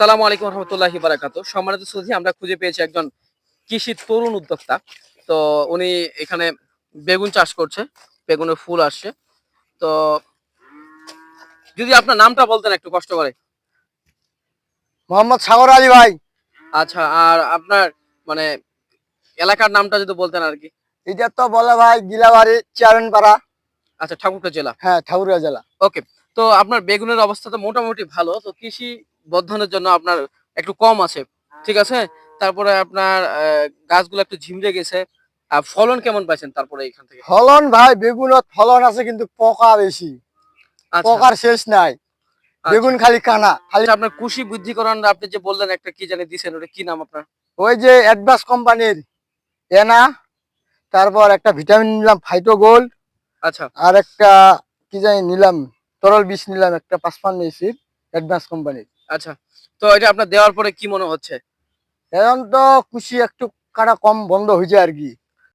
আসসালামু আলাইকুম রহমতুল্লাহি বারাকাতু সম্মানিত সুধী আমরা খুঁজে পেয়েছি একজন কৃষি তরুণ উদ্যোক্তা। তো উনি এখানে বেগুন চাষ করছে বেগুনের ফুল আসছে। তো যদি আপনার নামটা বলতেন একটু কষ্ট করে। মোহাম্মদ সাগর আলী ভাই। আচ্ছা আর আপনার মানে এলাকার নামটা যদি বলতেন আর কি। এটা তো বলে ভাই গিলাবাড়ি চেয়ারনপাড়া। আচ্ছা ঠাকুরটা জেলা। হ্যাঁ ঠাকুরিয়া জেলা। ওকে তো আপনার বেগুনের অবস্থা তো মোটামুটি ভালো। তো কৃষি বর্ধনের জন্য আপনার একটু কম আছে ঠিক আছে? তারপরে আপনার গাছগুলো একটু ঝিমড়ে গেছে। আর ফলন কেমন পাইছেন তারপরে এখান থেকে? ফলন ভাই বেগুনত ফলন আছে কিন্তু পোকা বেশি। আচ্ছা। পোকার শেষ নাই। বেগুন খালি কানা খালি আচ্ছা, আপনার কুশি বৃদ্ধি করান আপনি যে বললেন একটা কি জানি দিছেন ওটা কি নাম আপনার? ওই যে অ্যাডভান্স কোম্পানির এনা তারপর একটা ভিটামিন নিলাম ফাইটো গোল্ড আচ্ছা। আর একটা কি জানি নিলাম তরল বিষ নিলাম একটা পাঁচপান্ন এসির অ্যাডভান্স কোম্পানির। আচ্ছা তো এটা আপনার দেওয়ার পরে কি মনে হচ্ছে? এখন তো খুশি একটু কাটা কম বন্ধ হয়েছে আর কি।